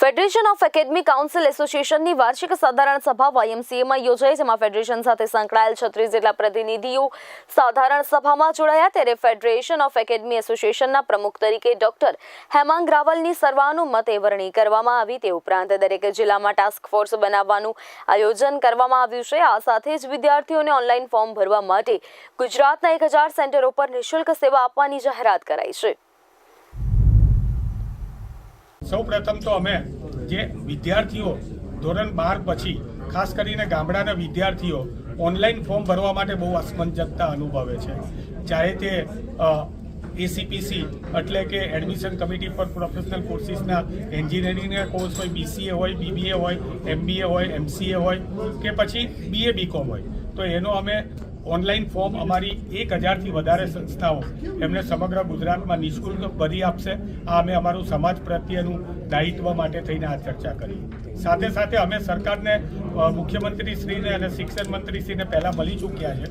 Federation of academy council એસોસિએશનની વાર્ષિક સાધારણ સભા વાયએમસીએમાં યોજાઈ, જેમાં ફેડરેશન સાથે સંકળાયેલ છત્રીસ જેટલા પ્રતિનિધિઓ સાધારણ સભામાં જોડાયા. ત્યારે ફેડરેશન ઓફ એકેડમી એસોસિએશનના પ્રમુખ તરીકે ડોક્ટર હેમાંગ રાવલની સર્વાનુમતે વરણી કરવામાં આવી. તે ઉપરાંત દરેક જિલ્લામાં ટાસ્ક ફોર્સ બનાવવાનું આયોજન કરવામાં આવ્યું છે. આ સાથે જ વિદ્યાર્થીઓને ઓનલાઈન ફોર્મ ભરવા માટે ગુજરાતના એક હજાર સેન્ટરો પર નિઃશુલ્ક સેવા આપવાની જાહેરાત કરાઈ છે. સૌ પ્રથમ તો અમે જે વિદ્યાર્થીઓ ધોરણ બાર પછી, ખાસ કરીને ગામડાના વિદ્યાર્થીઓ, ઓનલાઈન ફોર્મ ભરવા માટે બહુ અસમંજસતા અનુભવે છે. ચાહે તે એસીપીસી એટલે કે એડમિશન કમિટી ફોર પ્રોફેશનલ કોર્સિસના એન્જિનિયરિંગના કોર્સ હોય બીસીએ હોય બીબીએ હોય એમબીએ હોય એમસીએ હોય કે પછી બીએ બીકોમ હોય. તો એનો અમે ઓનલાઈન ફોર્મ અમારી એક હજારથી વધારે સંસ્થાઓ એમને સમગ્ર ગુજરાતમાં નિઃશુલ્ક ભરી આપશે. આ અમે અમારું સમાજ પ્રત્યેનું દાયિત્વ માટે થઈને આ ચર્ચા કરી સાથે સાથે અમે સરકારને મુખ્યમંત્રીશ્રીને અને શિક્ષણ મંત્રીશ્રીને પહેલાં મળી ચૂક્યા છે.